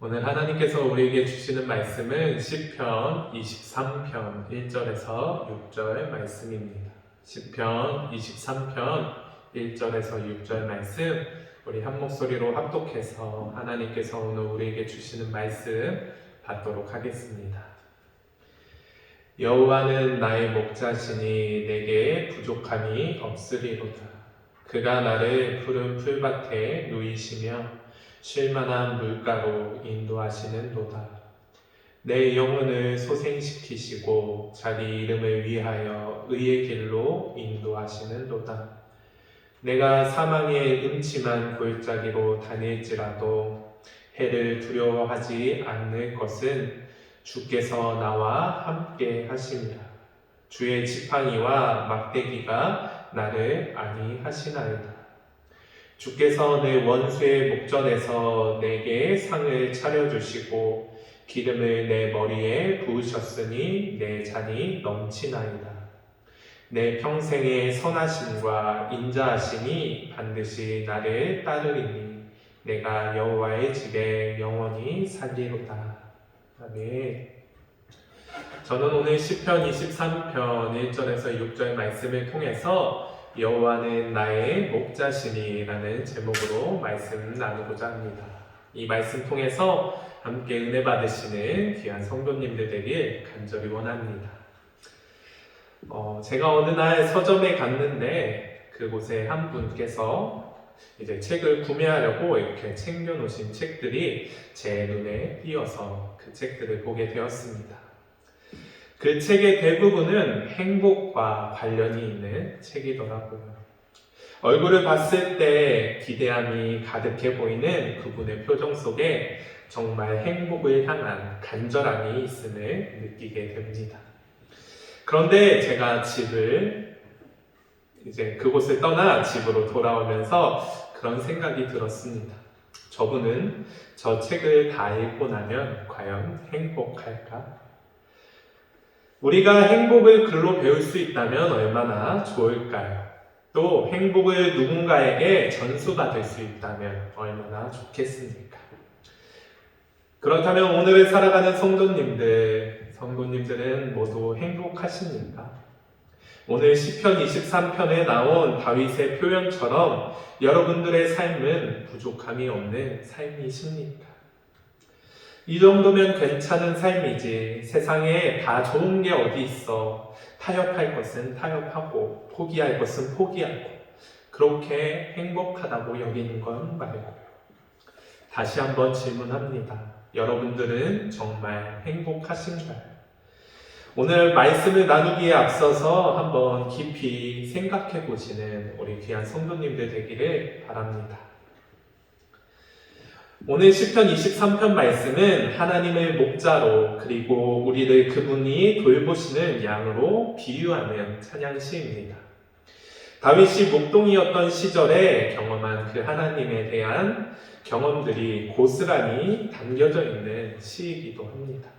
오늘 하나님께서 우리에게 주시는 말씀은 시편 23편 1절에서 6절 말씀입니다. 시편 23편 1절에서 6절 말씀 우리 한 목소리로 합독해서 하나님께서 오늘 우리에게 주시는 말씀 받도록 하겠습니다. 여호와는 나의 목자시니 내게 부족함이 없으리로다. 그가 나를 푸른 풀밭에 누이시며 쉴만한 물가로 인도하시는 도다. 내 영혼을 소생시키시고 자기 이름을 위하여 의의 길로 인도하시는 도다. 내가 사망의 음침한 골짜기로 다닐지라도 해를 두려워하지 않을 것은 주께서 나와 함께 하심이라. 주의 지팡이와 막대기가 나를 안위하시나이다. 주께서 내 원수의 목전에서 내게 상을 차려주시고 기름을 내 머리에 부으셨으니 내 잔이 넘치나이다. 내 평생의 선하심과 인자하심이 반드시 나를 따르리니 내가 여호와의 집에 영원히 살리로다. 아멘. 저는 오늘 시편 23편 1절에서 6절 말씀을 통해서 여호와는 나의 목자시니라는 제목으로 말씀 나누고자 합니다. 이 말씀 통해서 함께 은혜 받으시는 귀한 성도님들 되길 간절히 원합니다. 어, 제가 어느 날 서점에 갔는데 그곳에 한 분께서 이제 책을 구매하려고 이렇게 챙겨 놓으신 책들이 제 눈에 띄어서 그 책들을 보게 되었습니다. 그 책의 대부분은 행복과 관련이 있는 책이더라고요. 얼굴을 봤을 때 기대함이 가득해 보이는 그분의 표정 속에 정말 행복을 향한 간절함이 있음을 느끼게 됩니다. 그런데 제가 집을 이제 그곳을 떠나 집으로 돌아오면서 그런 생각이 들었습니다. 저분은 저 책을 다 읽고 나면 과연 행복할까? 우리가 행복을 글로 배울 수 있다면 얼마나 좋을까요? 또 행복을 누군가에게 전수받을 수 있다면 얼마나 좋겠습니까? 그렇다면 오늘을 살아가는 성도님들, 성도님들은 모두 행복하십니까? 오늘 시편 23편에 나온 다윗의 표현처럼 여러분들의 삶은 부족함이 없는 삶이십니까? 이 정도면 괜찮은 삶이지 세상에 다 좋은 게 어디 있어 타협할 것은 타협하고 포기할 것은 포기하고 그렇게 행복하다고 여기는 건 말고요. 다시 한번 질문합니다. 여러분들은 정말 행복하신가요? 오늘 말씀을 나누기에 앞서서 한번 깊이 생각해 보시는 우리 귀한 성도님들 되기를 바랍니다. 오늘 시편 23편 말씀은 하나님의 목자로 그리고 우리를 그분이 돌보시는 양으로 비유하는 찬양 시입니다. 다윗이 목동이었던 시절에 경험한 그 하나님에 대한 경험들이 고스란히 담겨져 있는 시이기도 합니다.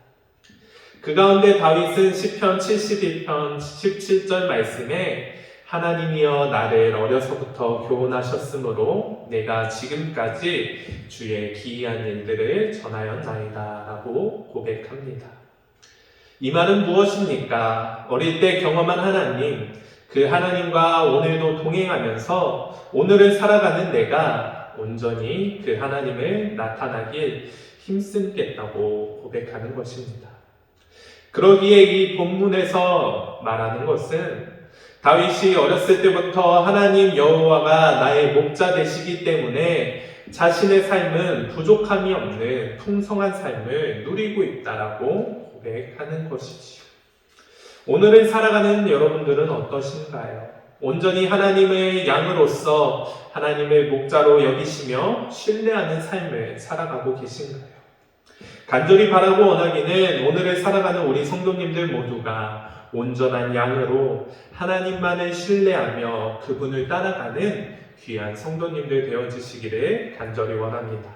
그 가운데 다윗은 시편 71편 17절 말씀에 하나님이여 나를 어려서부터 교훈하셨으므로 내가 지금까지 주의 기이한 일들을 전하였나이다 라고 고백합니다. 이 말은 무엇입니까? 어릴 때 경험한 하나님, 그 하나님과 오늘도 동행하면서 오늘을 살아가는 내가 온전히 그 하나님을 나타나길 힘쓰겠다고 고백하는 것입니다. 그러기에 이 본문에서 말하는 것은 다윗이 어렸을 때부터 하나님 여호와가 나의 목자 되시기 때문에 자신의 삶은 부족함이 없는 풍성한 삶을 누리고 있다라고 고백하는 것이지요. 오늘을 살아가는 여러분들은 어떠신가요? 온전히 하나님의 양으로서 하나님의 목자로 여기시며 신뢰하는 삶을 살아가고 계신가요? 간절히 바라고 원하기는 오늘을 살아가는 우리 성도님들 모두가 온전한 양으로 하나님만을 신뢰하며 그분을 따라가는 귀한 성도님들 되어주시기를 간절히 원합니다.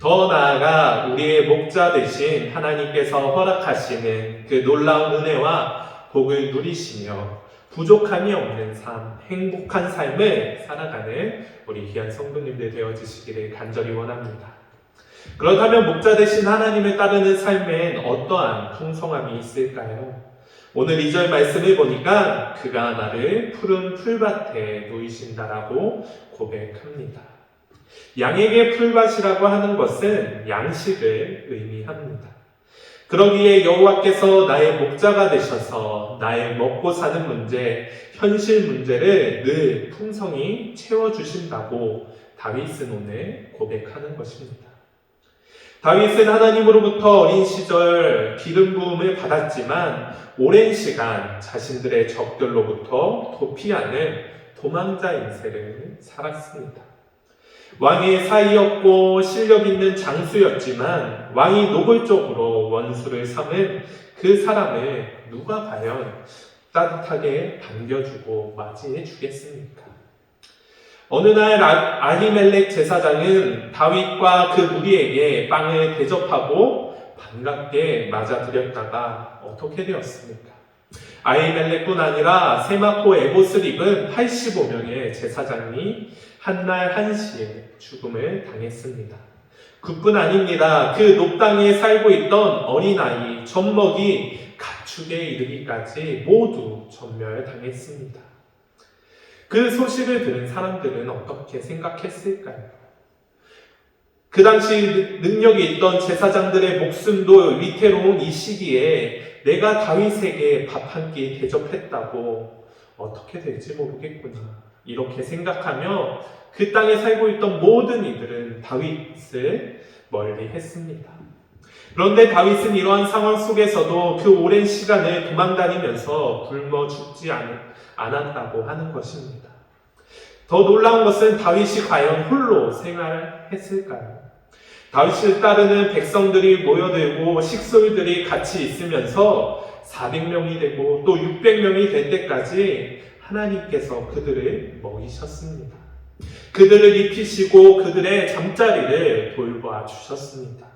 더 나아가 우리의 목자 되신 하나님께서 허락하시는 그 놀라운 은혜와 복을 누리시며 부족함이 없는 삶, 행복한 삶을 살아가는 우리 귀한 성도님들 되어주시기를 간절히 원합니다. 그렇다면 목자 대신 하나님을 따르는 삶엔 어떠한 풍성함이 있을까요? 오늘 2절 말씀을 보니까 그가 나를 푸른 풀밭에 놓이신다라고 고백합니다. 양에게 풀밭이라고 하는 것은 양식을 의미합니다. 그러기에 여호와께서 나의 목자가 되셔서 나의 먹고 사는 문제, 현실 문제를 늘 풍성히 채워주신다고 다윗은 오늘 고백하는 것입니다. 다윗은 하나님으로부터 어린 시절 기름 부음을 받았지만 오랜 시간 자신들의 적들로부터 도피하는 도망자 인생을 살았습니다. 왕의 사이였고 실력 있는 장수였지만 왕이 노골적으로 원수를 삼은 그 사람을 누가 과연 따뜻하게 반겨주고 맞이해 주겠습니까? 어느 날 아- 아히멜렉 제사장은 다윗과 그 무리에게 빵을 대접하고 반갑게 맞아들였다가 어떻게 되었습니까? 아히멜렉뿐 아니라 세마코 에봇을 입은 85명의 제사장이 한날 한시에 죽음을 당했습니다. 그뿐 아닙니다. 그 높당에 살고 있던 어린아이, 젖먹이 가축에 이르기까지 모두 전멸당했습니다. 그 소식을 들은 사람들은 어떻게 생각했을까요? 그 당시 능력이 있던 제사장들의 목숨도 위태로운 이 시기에 내가 다윗에게 밥 한 끼 대접했다고 어떻게 될지 모르겠구나. 이렇게 생각하며 그 땅에 살고 있던 모든 이들은 다윗을 멀리 했습니다. 그런데 다윗은 이러한 상황 속에서도 그 오랜 시간을 도망다니면서 굶어 죽지 않, 않았다고 하는 것입니다. 더 놀라운 것은 다윗이 과연 홀로 생활했을까요? 다윗을 따르는 백성들이 모여들고 식솔들이 같이 있으면서 400명이 되고 또 600명이 될 때까지 하나님께서 그들을 먹이셨습니다. 그들을 입히시고 그들의 잠자리를 돌봐 주셨습니다.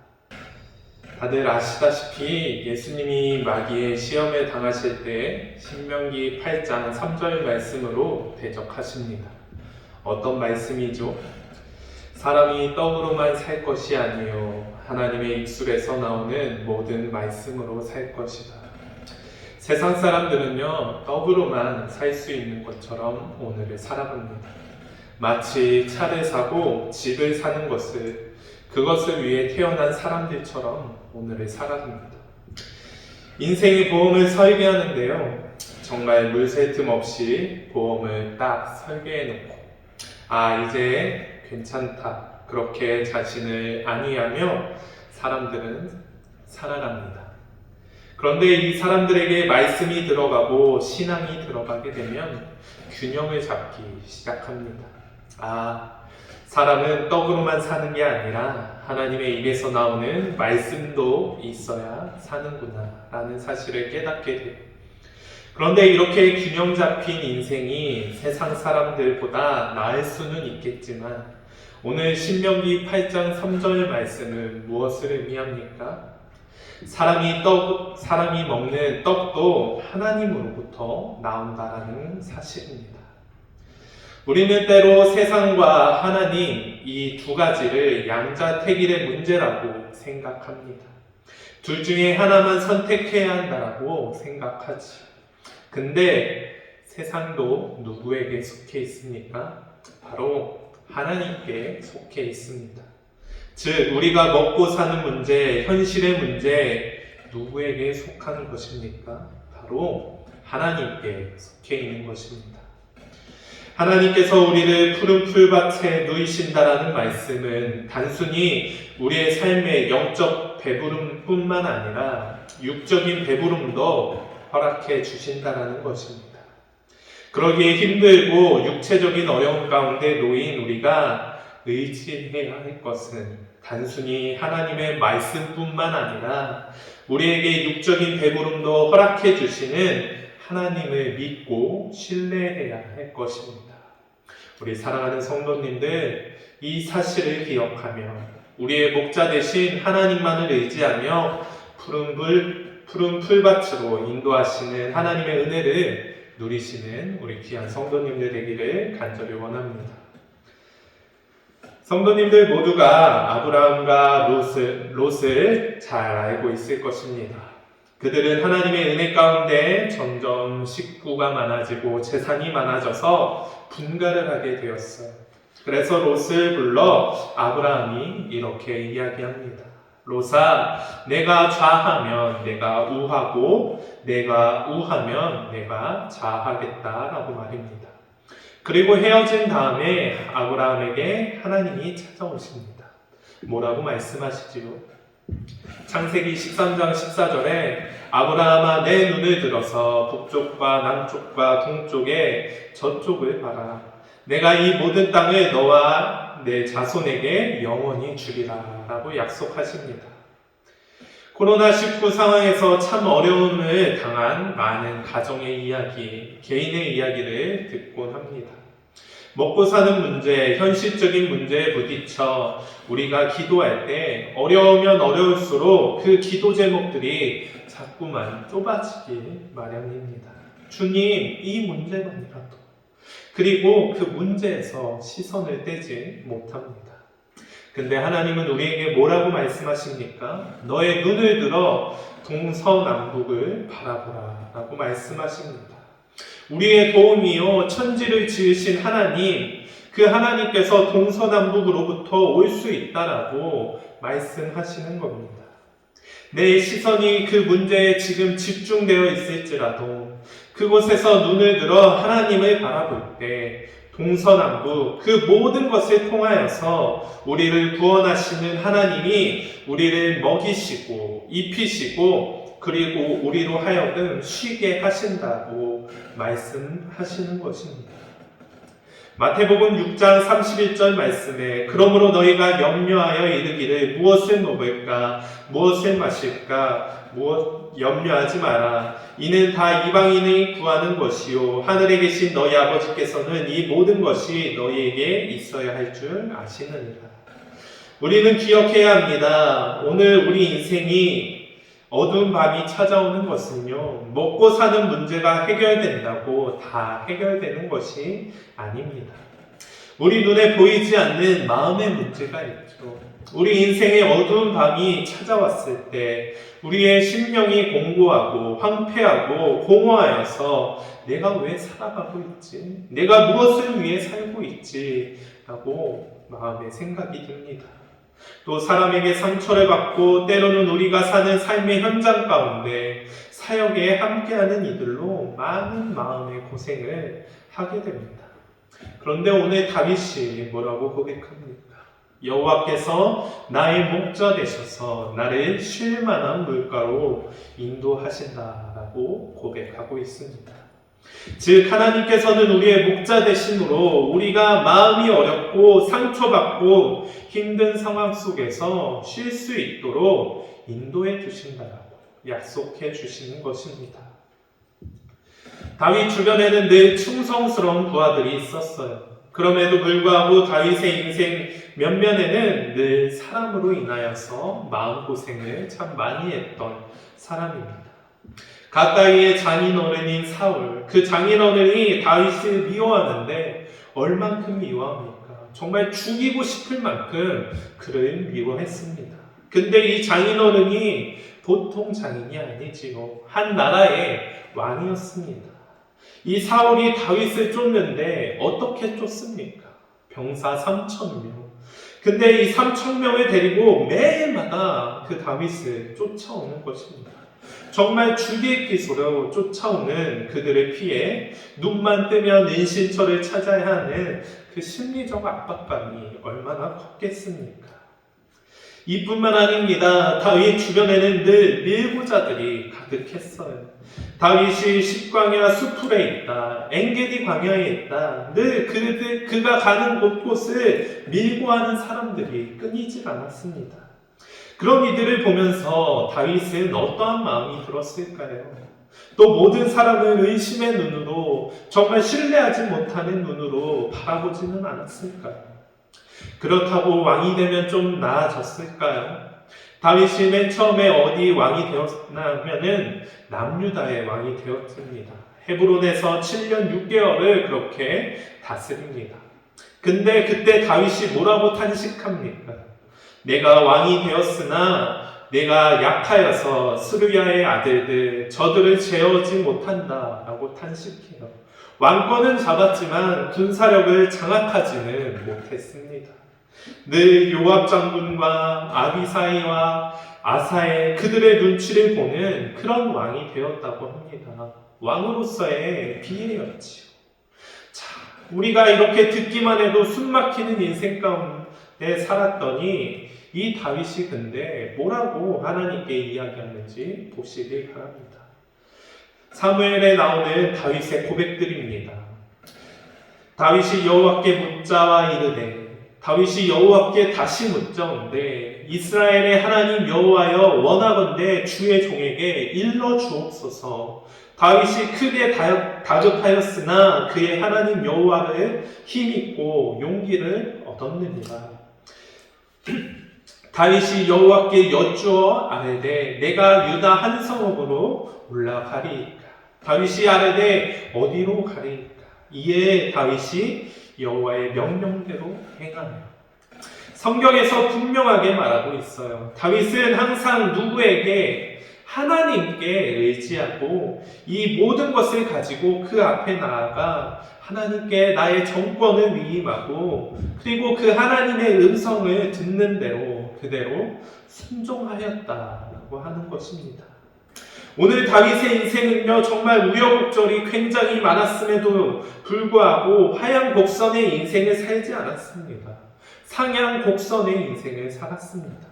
다들 아시다시피 예수님이 마귀의 시험에 당하실 때 신명기 8장 3절 말씀으로 대적하십니다. 어떤 말씀이죠? 사람이 떡으로만 살 것이 아니요 하나님의 입술에서 나오는 모든 말씀으로 살 것이다. 세상 사람들은요 떡으로만 살 수 있는 것처럼 오늘을 살아갑니다. 마치 차를 사고 집을 사는 것을 그것을 위해 태어난 사람들처럼 오늘을 살아갑니다. 인생의 보험을 설계하는데요. 정말 물새 틈 없이 보험을 딱 설계해 놓고 아 이제 괜찮다 그렇게 자신을 안위하며 사람들은 살아갑니다. 그런데 이 사람들에게 말씀이 들어가고 신앙이 들어가게 되면 균형을 잡기 시작합니다. 아, 사람은 떡으로만 사는 게 아니라 하나님의 입에서 나오는 말씀도 있어야 사는구나 라는 사실을 깨닫게 돼요. 그런데 이렇게 균형 잡힌 인생이 세상 사람들보다 나을 수는 있겠지만 오늘 신명기 8장 3절 말씀은 무엇을 의미합니까? 사람이 떡, 사람이 먹는 떡도 하나님으로부터 나온다라는 사실입니다. 우리는 때로 세상과 하나님 이 두 가지를 양자택일의 문제라고 생각합니다. 둘 중에 하나만 선택해야 한다라고 생각하지. 근데 세상도 누구에게 속해 있습니까? 바로 하나님께 속해 있습니다. 즉, 우리가 먹고 사는 문제, 현실의 문제, 누구에게 속하는 것입니까? 바로 하나님께 속해 있는 것입니다. 하나님께서 우리를 푸른 풀밭에 누이신다라는 말씀은 단순히 우리의 삶의 영적 배부름뿐만 아니라 육적인 배부름도 허락해 주신다라는 것입니다. 그러기에 힘들고 육체적인 어려움 가운데 놓인 우리가 의지해야 할 것은 단순히 하나님의 말씀뿐만 아니라 우리에게 육적인 배부름도 허락해 주시는 하나님을 믿고 신뢰해야 할 것입니다. 우리 사랑하는 성도님들, 이 사실을 기억하며 우리의 목자 대신 하나님만을 의지하며 푸른 불, 푸른 풀밭으로 인도하시는 하나님의 은혜를 누리시는 우리 귀한 성도님들 되기를 간절히 원합니다. 성도님들 모두가 아브라함과 롯을, 롯을 잘 알고 있을 것입니다. 그들은 하나님의 은혜 가운데 점점 식구가 많아지고 재산이 많아져서 분가를 하게 되었어요. 그래서 롯을 불러 아브라함이 이렇게 이야기합니다. 롯아, 내가 좌하면 내가 우하고 내가 우하면 내가 좌하겠다라고 말입니다. 그리고 헤어진 다음에 아브라함에게 하나님이 찾아오십니다. 뭐라고 말씀하시지요? 창세기 13장 14절에 아브라함아 내 눈을 들어서 북쪽과 남쪽과 동쪽에 저쪽을 봐라. 내가 이 모든 땅을 너와 내 자손에게 영원히 주리라 라고 약속하십니다. 코로나19 상황에서 참 어려움을 당한 많은 가정의 이야기, 개인의 이야기를 듣곤 합니다. 먹고 사는 문제, 현실적인 문제에 부딪혀 우리가 기도할 때 어려우면 어려울수록 그 기도 제목들이 자꾸만 좁아지기 마련입니다. 주님, 이 문제만이라도. 그리고 그 문제에서 시선을 떼지 못합니다. 근데 하나님은 우리에게 뭐라고 말씀하십니까? 너의 눈을 들어 동서남북을 바라보라 라고 말씀하십니다. 우리의 도움이요 천지를 지으신 하나님 그 하나님께서 동서남북으로부터 올 수 있다라고 말씀하시는 겁니다. 내 시선이 그 문제에 지금 집중되어 있을지라도 그곳에서 눈을 들어 하나님을 바라볼 때 동서남북 그 모든 것을 통하여서 우리를 구원하시는 하나님이 우리를 먹이시고 입히시고 그리고 우리로 하여금 쉬게 하신다고 말씀하시는 것입니다. 마태복음 6장 31절 말씀에 그러므로 너희가 염려하여 이르기를 무엇을 먹을까 무엇을 마실까 무엇 염려하지 마라. 이는 다 이방인이 구하는 것이요. 하늘에 계신 너희 아버지께서는 이 모든 것이 너희에게 있어야 할 줄 아시느니라. 우리는 기억해야 합니다. 오늘 우리 인생이 어두운 밤이 찾아오는 것은요, 먹고 사는 문제가 해결된다고 다 해결되는 것이 아닙니다. 우리 눈에 보이지 않는 마음의 문제가 있죠. 우리 인생의 어두운 밤이 찾아왔을 때, 우리의 심령이 공고하고 황폐하고 공허하여서 내가 왜 살아가고 있지? 내가 무엇을 위해 살고 있지? 라고 마음에 생각이 듭니다. 또 사람에게 상처를 받고 때로는 우리가 사는 삶의 현장 가운데 사역에 함께하는 이들로 많은 마음의 고생을 하게 됩니다. 그런데 오늘 다윗이 뭐라고 고백합니까? 여호와께서 나의 목자 되셔서 나를 쉴 만한 물가로 인도하신다라고 고백하고 있습니다. 즉 하나님께서는 우리의 목자 되심으로 우리가 마음이 어렵고 상처받고 힘든 상황 속에서 쉴 수 있도록 인도해 주신다라고 약속해 주시는 것입니다. 다윗 주변에는 늘 충성스러운 부하들이 있었어요. 그럼에도 불구하고 다윗의 인생 면면에는 늘 사람으로 인하여서 마음고생을 참 많이 했던 사람입니다. 가까이의 장인 어른인 사울, 그 장인 어른이 다윗을 미워하는데 얼만큼 미워합니까? 정말 죽이고 싶을 만큼 그를 미워했습니다. 근데 이 장인 어른이 보통 장인이 아니지요. 한 나라의 왕이었습니다. 이 사울이 다윗을 쫓는데 어떻게 쫓습니까? 병사 3천 명. 근데 이 3천 명을 데리고 매일마다 그 다윗을 쫓아오는 것입니다. 정말 죽일 기소로 쫓아오는 그들을 피해 눈만 뜨면 인신처를 찾아야 하는 그 심리적 압박감이 얼마나 컸겠습니까? 이뿐만 아닙니다. 다윗 주변에는 늘 밀고자들이 가득했어요. 다윗이 십광야 수풀에 있다. 엔게디 광야에 있다. 늘 그들, 그가 가는 곳곳을 밀고 하는 사람들이 끊이질 않았습니다. 그런 이들을 보면서 다윗은 어떠한 마음이 들었을까요? 또 모든 사람을 의심의 눈으로 정말 신뢰하지 못하는 눈으로 바라보지는 않았을까요? 그렇다고 왕이 되면 좀 나아졌을까요? 다윗이 맨 처음에 어디 왕이 되었냐면은 남유다의 왕이 되었습니다. 헤브론에서 7년 6개월을 그렇게 다스립니다. 근데 그때 다윗이 뭐라고 탄식합니까? 내가 왕이 되었으나 내가 약하여서 스루야의 아들들 저들을 제어지 못한다라고 탄식해요. 왕권은 잡았지만 군사력을 장악하지는 못했습니다. 늘 요압 장군과 아비사이와 아사의 그들의 눈치를 보는 그런 왕이 되었다고 합니다. 왕으로서의 비애였지요. 자, 우리가 이렇게 듣기만 해도 숨 막히는 인생 가운데 살았더니 이 다윗이 근데 뭐라고 하나님께 이야기하는지 보시기 바랍니다. 사무엘에 나오는 다윗의 고백들입니다. 다윗이 여호와께 묻자와 이르되 다윗이 여호와께 다시 묻자온데 이스라엘의 하나님 여호와여 원하건대 주의 종에게 일러 주옵소서 다윗이 크게 다- 다급하였으나 그의 하나님 여호와를 힘있고 용기를 얻었느니라 다윗이 여호와께 여쭈어 아뢰되 내가 유다 한 성읍으로 올라가리이까? 다윗이 아뢰되 어디로 가리이까? 이에 다윗이 여호와의 명령대로 행하며 성경에서 분명하게 말하고 있어요. 다윗은 항상 누구에게? 하나님께 의지하고 이 모든 것을 가지고 그 앞에 나아가 하나님께 나의 정권을 위임하고 그리고 그 하나님의 음성을 듣는 대로 그대로 순종하였다라고 하는 것입니다. 오늘 다윗의 인생은요 정말 우여곡절이 굉장히 많았음에도 불구하고 하양 곡선의 인생을 살지 않았습니다. 상향 곡선의 인생을 살았습니다.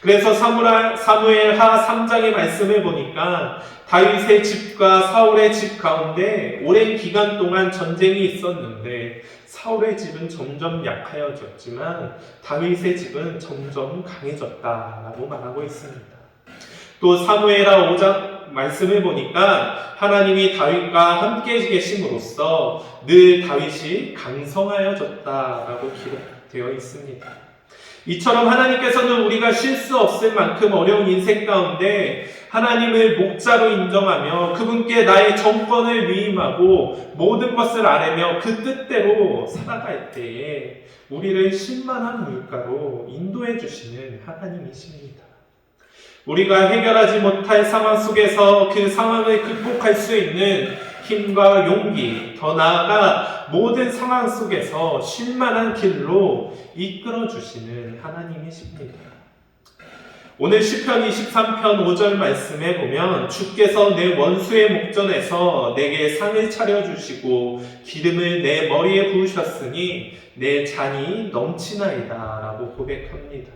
그래서 사무엘 하 3장의 말씀을 보니까 다윗의 집과 사울의 집 가운데 오랜 기간 동안 전쟁이 있었는데 사울의 집은 점점 약하여졌지만 다윗의 집은 점점 강해졌다라고 말하고 있습니다. 또 사무엘하 5장 말씀을 보니까 하나님이 다윗과 함께 계심으로써 늘 다윗이 강성하여졌다라고 기록되어 있습니다. 이처럼 하나님께서는 우리가 쉴 수 없을 만큼 어려운 인생 가운데 하나님을 목자로 인정하며 그분께 나의 정권을 위임하고 모든 것을 아뢰며 그 뜻대로 살아갈 때에 우리를 신만한 물가로 인도해 주시는 하나님이십니다. 우리가 해결하지 못할 상황 속에서 그 상황을 극복할 수 있는 힘과 용기, 더 나아가 모든 상황 속에서 쉴만한 길로 이끌어 주시는 하나님이십니다. 오늘 시편 23편 5절 말씀에 보면 주께서 내 원수의 목전에서 내게 상을 차려 주시고 기름을 내 머리에 부으셨으니 내 잔이 넘치나이다라고 고백합니다.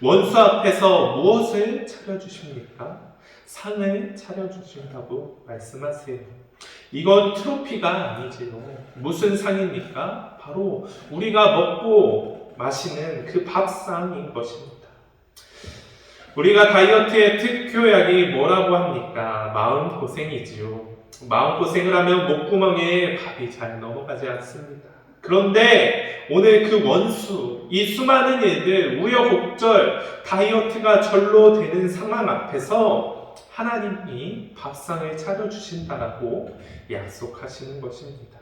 원수 앞에서 무엇을 차려 주십니까? 상을 차려 주신다고 말씀하세요. 이건 트로피가 아니지요. 무슨 상입니까? 바로 우리가 먹고 마시는 그 밥상인 것입니다. 우리가 다이어트의 특효약이 뭐라고 합니까? 마음고생이지요. 마음고생을 하면 목구멍에 밥이 잘 넘어가지 않습니다. 그런데 오늘 그 원수, 이 수많은 일들, 우여곡절, 다이어트가 절로 되는 상황 앞에서 하나님이 밥상을 차려주신다라고 약속하시는 것입니다.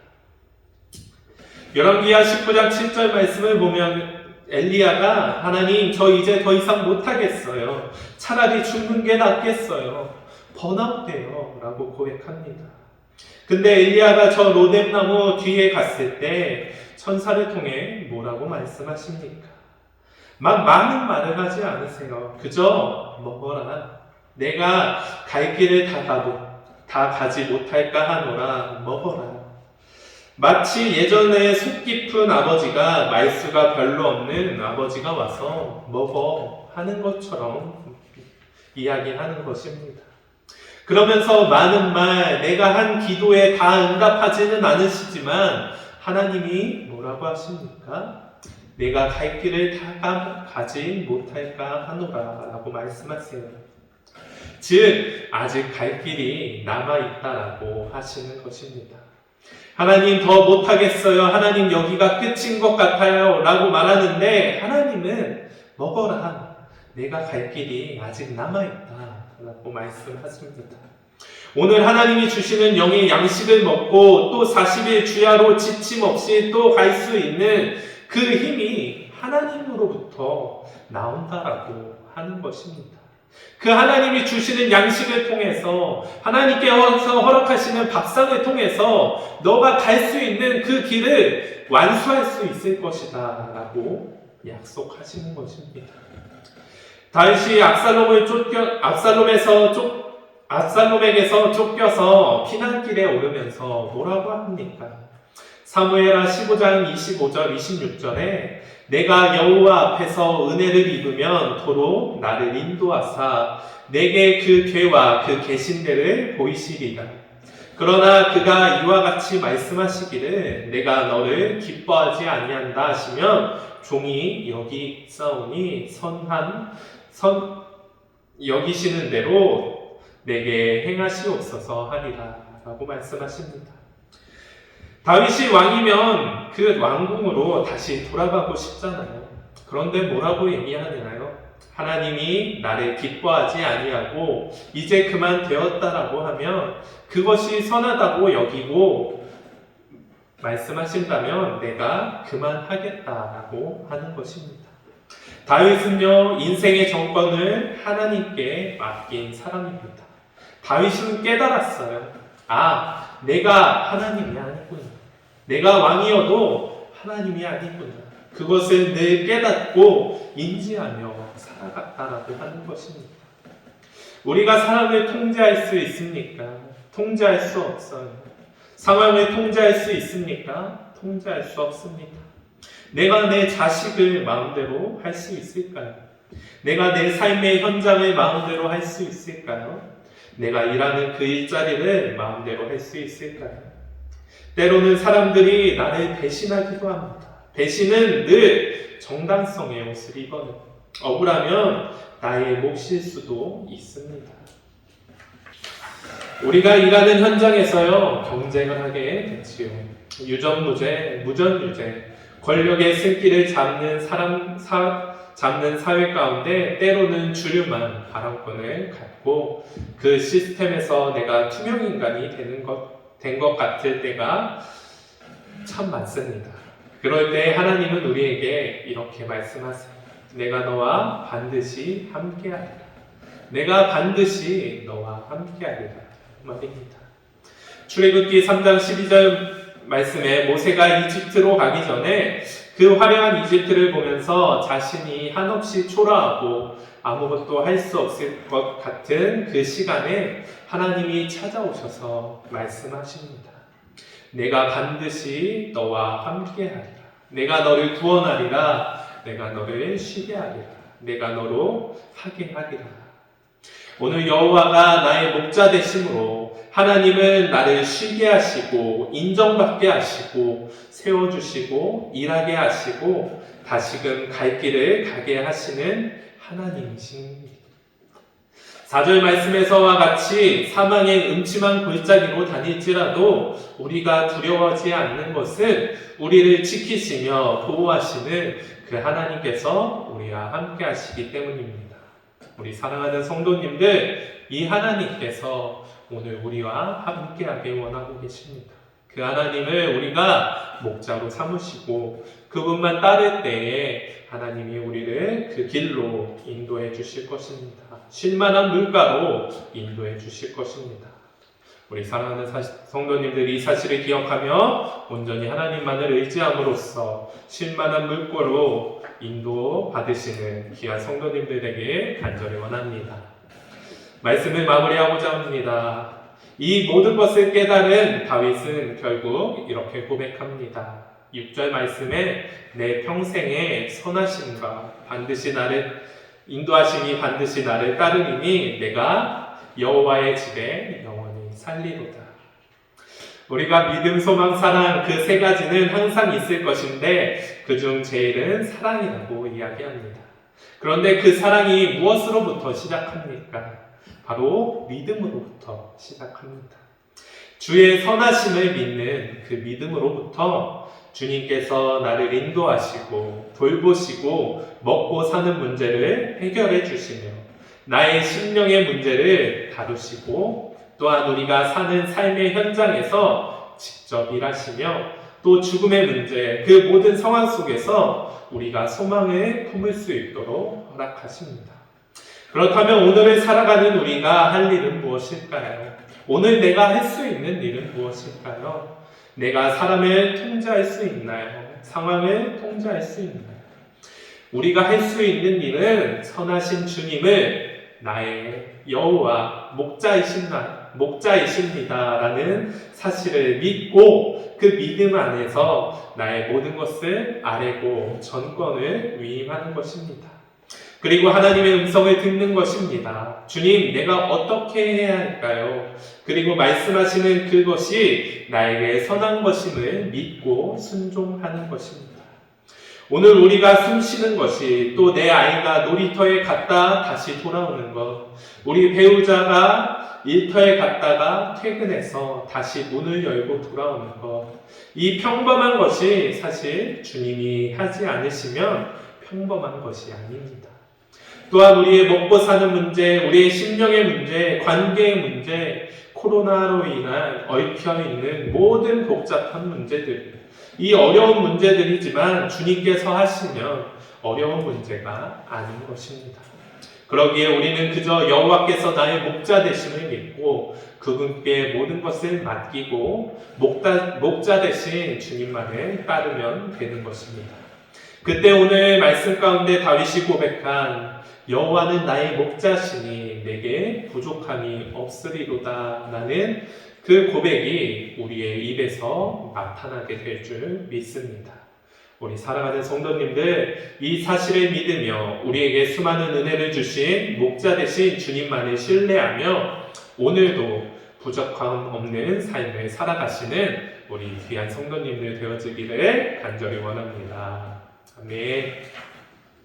열왕기하 19장 7절 말씀을 보면 엘리야가 하나님 저 이제 더 이상 못하겠어요. 차라리 죽는 게 낫겠어요. 번아웃돼요. 라고 고백합니다. 근데 엘리야가 저 로뎀나무 뒤에 갔을 때 천사를 통해 뭐라고 말씀하십니까? 막 많은 말을 하지 않으세요. 그저 먹어라. 내가 갈 길을 다 가고 다 가지 못할까 하노라 먹어라. 마치 예전에 속 깊은 아버지가 말수가 별로 없는 아버지가 와서 먹어 하는 것처럼 이야기하는 것입니다. 그러면서 많은 말, 내가 한 기도에 다 응답하지는 않으시지만 하나님이 뭐라고 하십니까? 내가 갈 길을 다 가지 못할까 하노라 라고 말씀하세요. 즉, 아직 갈 길이 남아있다라고 하시는 것입니다. 하나님 더 못하겠어요. 하나님 여기가 끝인 것 같아요. 라고 말하는데 하나님은 먹어라. 내가 갈 길이 아직 남아있다. 라고 말씀하십니다. 오늘 하나님이 주시는 영의 양식을 먹고 또 40일 주야로 지침 없이 또 갈 수 있는 그 힘이 하나님으로부터 나온다라고 하는 것입니다. 그 하나님이 주시는 양식을 통해서 하나님께서 허락하시는 밥상을 통해서 너가 갈 수 있는 그 길을 완수할 수 있을 것이다 라고 약속하시는 것입니다. 다윗이 압살롬을 쫓겨 압살롬에서 쫓 압살롬에게서 쫓겨서 피난길에 오르면서 뭐라고 합니까? 사무엘하 15장 25절 26절에 내가 여호와 앞에서 은혜를 입으면 도로 나를 인도하사 내게 그 죄와 그 계신대를 보이시리라. 그러나 그가 이와 같이 말씀하시기를 내가 너를 기뻐하지 아니한다 하시면 종이 여기 있사오니 선한 선 여기시는 대로 내게 행하시옵소서 하리라 라고 말씀하십니다. 다윗이 왕이면 그 왕궁으로 다시 돌아가고 싶잖아요. 그런데 뭐라고 얘기하느냐요? 하나님이 나를 기뻐하지 아니하고 이제 그만 되었다라고 하면 그것이 선하다고 여기고 말씀하신다면 내가 그만하겠다라고 하는 것입니다. 다윗은요 인생의 정권을 하나님께 맡긴 사람입니다. 다윗은 깨달았어요. 아, 내가 하나님이 아니구나. 내가 왕이어도 하나님이 아니구나. 그것을 늘 깨닫고 인지하며 살아갔다라고 하는 것입니다. 우리가 사람을 통제할 수 있습니까? 통제할 수 없어요. 상황을 통제할 수 있습니까? 통제할 수 없습니다. 내가 내 자식을 마음대로 할 수 있을까요? 내가 내 삶의 현장을 마음대로 할 수 있을까요? 내가 일하는 그 일자리를 마음대로 할 수 있을까요? 때로는 사람들이 나를 배신하기도 합니다. 배신은 늘 정당성의 옷을 입어요. 억울하면 나의 몫일 수도 있습니다. 우리가 일하는 현장에서요, 경쟁을 하게 되지요. 유전무죄, 무전유죄, 권력의 승기를 잡는 사람, 사, 잡는 사회 가운데 때로는 주류만 발언권을 갖고 그 시스템에서 내가 투명 인간이 되는 것, 된 것 같을 때가 참 많습니다. 그럴 때 하나님은 우리에게 이렇게 말씀하세요. 내가 너와 반드시 함께하리라. 내가 반드시 너와 함께하리라. 말입니다. 출애굽기 3장 12절 말씀에 모세가 이집트로 가기 전에 그 화려한 이집트를 보면서 자신이 한없이 초라하고 아무것도 할 수 없을 것 같은 그 시간에 하나님이 찾아오셔서 말씀하십니다. 내가 반드시 너와 함께하리라. 내가 너를 구원하리라. 내가 너를 쉬게 하리라. 내가 너로 하게 하리라. 오늘 여호와가 나의 목자 되심으로 하나님은 나를 쉬게 하시고 인정받게 하시고 세워주시고 일하게 하시고 다시금 갈 길을 가게 하시는 하나님이십니다. 4절 말씀에서와 같이 사망의 음침한 골짜기로 다닐지라도 우리가 두려워하지 않는 것은 우리를 지키시며 보호하시는 그 하나님께서 우리와 함께 하시기 때문입니다. 우리 사랑하는 성도님들, 이 하나님께서 오늘 우리와 함께하길 원하고 계십니다. 그 하나님을 우리가 목자로 삼으시고 그분만 따를 때에 하나님이 우리를 그 길로 인도해 주실 것입니다. 쉴만한 물가로 인도해 주실 것입니다. 우리 사랑하는 성도님들이 이 사실을 기억하며 온전히 하나님만을 의지함으로써 쉴만한 물꼬로 인도 받으시는 귀한 성도님들에게 간절히 원합니다. 말씀을 마무리하고자 합니다. 이 모든 것을 깨달은 다윗은 결국 이렇게 고백합니다. 6절 말씀에 내 평생의 선하심과 반드시 나를 인도하심이 반드시 나를 따르니 내가 여호와의 집에 영원히 살리로다. 우리가 믿음, 소망, 사랑 그 세 가지는 항상 있을 것인데 그중 제일은 사랑이라고 이야기합니다. 그런데 그 사랑이 무엇으로부터 시작합니까? 바로 믿음으로부터 시작합니다. 주의 선하심을 믿는 그 믿음으로부터 주님께서 나를 인도하시고 돌보시고 먹고 사는 문제를 해결해 주시며 나의 심령의 문제를 다루시고 또한 우리가 사는 삶의 현장에서 직접 일하시며 또 죽음의 문제, 그 모든 상황 속에서 우리가 소망을 품을 수 있도록 허락하십니다. 그렇다면 오늘을 살아가는 우리가 할 일은 무엇일까요? 오늘 내가 할 수 있는 일은 무엇일까요? 내가 사람을 통제할 수 있나요? 상황을 통제할 수 있나요? 우리가 할 수 있는 일은 선하신 주님을 나의 여호와 목자이신 나 목자이십니다라는 사실을 믿고 그 믿음 안에서 나의 모든 것을 아뢰고 전권을 위임하는 것입니다. 그리고 하나님의 음성을 듣는 것입니다. 주님, 내가 어떻게 해야 할까요? 그리고 말씀하시는 그것이 나에게 선한 것임을 믿고 순종하는 것입니다. 오늘 우리가 숨 쉬는 것이 또 내 아이가 놀이터에 갔다 다시 돌아오는 것, 우리 배우자가 일터에 갔다가 퇴근해서 다시 문을 열고 돌아오는 것, 이 평범한 것이 사실 주님이 하지 않으시면 평범한 것이 아닙니다. 또한 우리의 먹고 사는 문제, 우리의 심령의 문제, 관계의 문제, 코로나로 인한 얽혀 있는 모든 복잡한 문제들, 이 어려운 문제들이지만 주님께서 하시면 어려운 문제가 아닌 것입니다. 그러기에 우리는 그저 여호와께서 나의 목자 되심을 믿고 그분께 모든 것을 맡기고 목자, 목자 대신 주님만을 따르면 되는 것입니다. 그때 오늘 말씀 가운데 다윗이 고백한 여호와는 나의 목자시니 내게 부족함이 없으리로다 라는 그 고백이 우리의 입에서 나타나게 될 줄 믿습니다. 우리 사랑하는 성도님들 이 사실을 믿으며 우리에게 수많은 은혜를 주신 목자 되신 주님만을 신뢰하며 오늘도 부족함 없는 삶을 살아가시는 우리 귀한 성도님들 되어지기를 간절히 원합니다. 아멘.